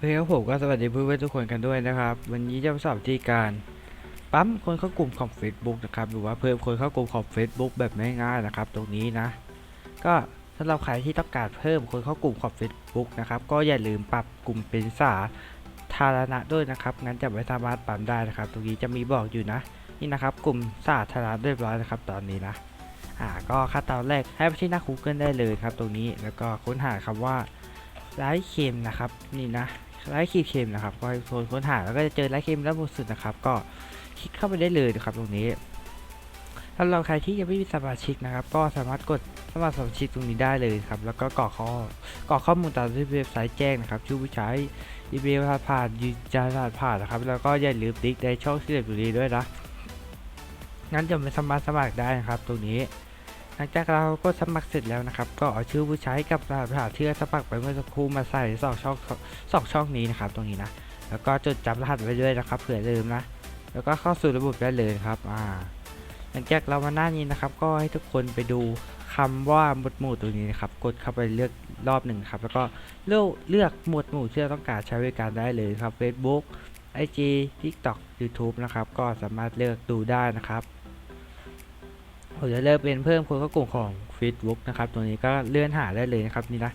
เพื่อนผมก็สวัสดีเพื่อนๆทุกคนกันด้วยนะครับ วันนี้จะมาสอนวิธีการปั๊มคนเข้ากลุ่มของ Facebook นะครับหรือว่าเพิ่มคนเข้ากลุ่มของ Facebook แบบง่ายๆนะครับ ตรงนี้นะ ก็สำหรับใครที่ต้องการเพิ่มคนเข้ากลุ่มของ Facebook นะครับก็อย่าลืมปรับกลุ่มเป็นสาธารณะด้วยนะครับงั้นจะไม่สามารถปั๊มได้นะครับ ตรงนี้จะมีบอกอยู่นะนี่นะครับกลุ่มสาธารณะเรียบร้อยนะครับ ตอนนี้นะอ่าก็ขั้นตอนแรกให้ไปที่หน้า Google ได้เลยครับ ตรงนี้แล้วก็ค้นหาคำว่า ไลท์เค็มนะครับนี่นะไลท์คีเค็มนะครับก็ให้คนค้นหาแล้วก็จะเจอไลท์เค็มด้านบนสุดนะครับ ก็คลิกเข้าไปได้เลยนะครับตรงนี้สำหรับใครที่ยังไม่มีสมาชิกนะครับ ก็สามารถกดสมัครสมาชิกตรงนี้ได้เลยครับแล้วก็กรอกข้อกรอกข้อมูลตามที่เว็บไซต์แจ้งนะครับชื่อผู้ใช้อีเมลผ่านยืนยันรหัสผ่านนะครับ แล้วก็อย่าลืมติ๊กในช่องที่เหลืออยู่นี้ด้วยนะงั้นจะไม่สามารสมัครได้นะครับตรงนี้ หลังจากเราก็สมัครเสร็จแล้วนะครับ ก็เอาชื่อผู้ใช้กับรหัสผ่านที่สมัครไปเมื่อสักครู่มาใส่สองช่องสองช่องนี้นะครับ ตรงนี้นะ แล้วก็จดจำรหัสไว้ด้วยนะครับเผื่อลืมนะ แล้วก็เข้าสู่ระบบได้เลยครับ อ่า หลังจากเรามาหน้านี้นะครับ ก็ให้ทุกคนไปดูคำว่าหมวดหมู่ตรงนี้นะครับ กดเข้าไปเลือกรอบหนึ่งครับ แล้วก็เลือกเลือกหมวดหมู่ที่เราต้องการใช้บริการได้เลยครับ Facebook IG TikTok YouTube นะครับ ก็สามารถเลือกดูได้นะครับ ผมจะเลือกเป็นเพิ่มคนเข้ากลุ่มของ Facebook นะครับ ตัวนี้ก็เลื่อนหาได้เลยนะครับนี่นะ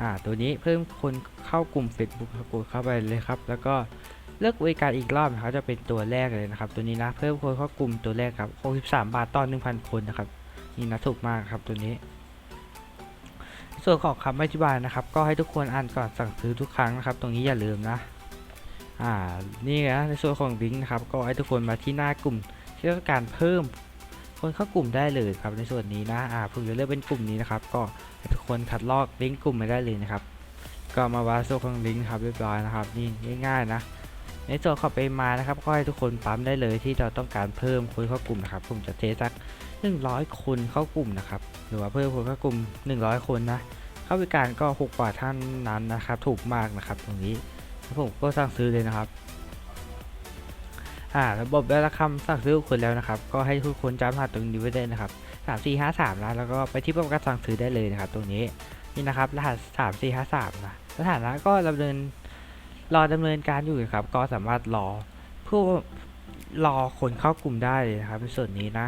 อ่าตัวนี้เพิ่มคนเข้ากลุ่ม Facebook กดเข้าไปเลยครับ แล้วก็เลือกบริการอีกรอบนะครับจะเป็นตัวแรกเลยนะครับ ตัวนี้นะเพิ่มคนเข้ากลุ่มตัวแรกครับ63บาทต่อ1,000 คนนะครับนี่นะถูกมากครับตัวนี้ ส่วนของคำอธิบายนะครับ ก็ให้ทุกคนอ่านก่อนสั่งซื้อทุกครั้งนะครับ ตรงนี้อย่าลืมนะอ่านี่นะในส่วนของลิงก์นะครับ ก็ให้ทุกคนมาที่หน้ากลุ่มที่ต้องการเพิ่ม คนเข้ากลุ่มได้เลยครับในส่วนนี้นะอ่าผมจะเลือกเป็นกลุ่มนี้นะครับ ก็ทุกคนคัดลอกลิงก์กลุ่มมาได้เลยนะครับ ก็มาวางส่วนของลิงก์ครับเรียบร้อยนะครับนี่ง่าย ๆนะ ในส่วนของไปมานะครับก็ให้ทุกคนปั๊มได้เลยที่เราต้องการเพิ่มคนเข้ากลุ่มนะครับผมจะเทสัก 100 คนเข้ากลุ่มนะครับ หรือว่าเพิ่มคนเข้ากลุ่ม 100 คนนะเข้าบริการก็6กว่าท่านนั้นนะครับ ถูกมากนะครับ ตรงนี้แล้วผมก็สั่งซื้อเลยนะครับ อ่าระบบได้รับคำสั่งซื้อคุณแล้วนะครับ ก็ให้ทุกคนจำรหัสตรงนี้ไว้ได้นะครับสามสี่ห้าสามนะแล้วก็ไปที่ประกันสั่งซื้อได้เลยนะครับ ตรงนี้นี่นะครับ รหัสสามสี่ห้าสามนะสถานะก็ดำเนินรอดำเนินการอยู่ครับ ก็สามารถรอผู้รอคนเข้ากลุ่มได้นะครับในส่วนนี้นะ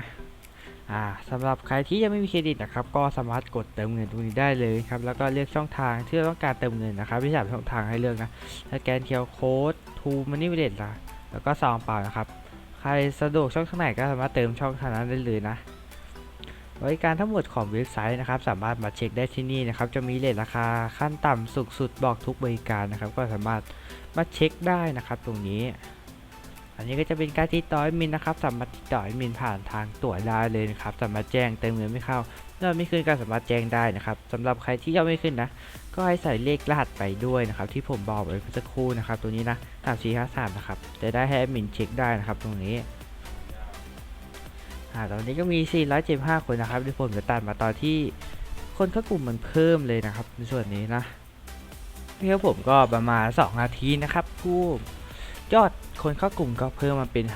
อ่าสำหรับใครที่ยังไม่มีเครดิตนะครับ ก็สามารถกดเติมเงินตรงนี้ได้เลยครับ แล้วก็เลือกช่องทางที่ต้องการเติมเงินนะครับที่สามช่องทางให้เลือกนะสแกนเคียร์โค้ดทูมันนี่เวดนะ แล้วก็ซองเปล่านะครับ ใครสะดวกช่องทางไหนก็สามารถเติมช่องทางนั้นได้เลยนะบริการทั้งหมดของเว็บไซต์นะครับ สามารถมาเช็คได้ที่นี่นะครับ จะมีเลทราคาขั้นต่ำสุดสุดบอกทุกบริการนะครับ ก็สามารถมาเช็คได้นะครับตรงนี้ อันนี้ก็จะเป็นการติดต่อมินนะครับ สามารถติดต่อมินผ่านทางตั๋วได้เลยนะครับ สามารถแจ้งเติมเงินไม่เข้า เราไม่ขึ้นก็สามารถแจ้งได้นะครับสำหรับใครที่ยังไม่ขึ้นนะ ก็ให้ใส่เลขรหัสไปด้วยนะครับ ที่ผมบอกไว้เมื่อสักครู่นะครับ ตัวนี้นะสามสี่ห้าสามนะครับจะได้ให้แอดมินเช็คได้นะครับ ตรงนี้อ่าตอนนี้ก็มี 475 คนนะครับที่ผมจะตัดมาตอนที่คนเข้ากลุ่มมันเพิ่มเลยนะครับ ในส่วนนี้นะนี่ครับผมก็ประมาณ 2 นาทีนะครับผู้ยอดคนเข้ากลุ่มก็เพิ่มมาเป็น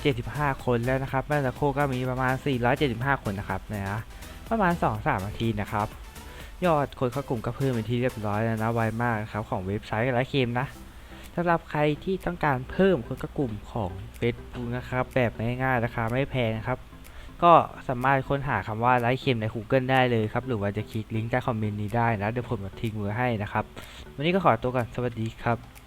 575 คนแล้วนะครับเมื่อสักครู่ก็มีประมาณ 475 คนนะครับนะ ประมาณ 2-3นาทีนะครับ ยอดคนเข้ากลุ่มก็เพิ่มเป็นที่เรียบร้อยแล้วนะไวมากครับของเว็บไซต์และเคมนะสำหรับใครที่ต้องการเพิ่มคนเข้ากลุ่มของ Facebook นะครับ แบบง่ายๆราคาไม่แพงครับก็สามารถค้นหาคำว่าไลค์เคมใน Google ได้เลยครับ หรือว่าจะคลิกลิงก์ใต้คอมเมนต์นี้ได้นะ เดี๋ยวผมจะทิ้งไว้ให้นะครับ วันนี้ก็ขอตัวก่อน สวัสดีครับ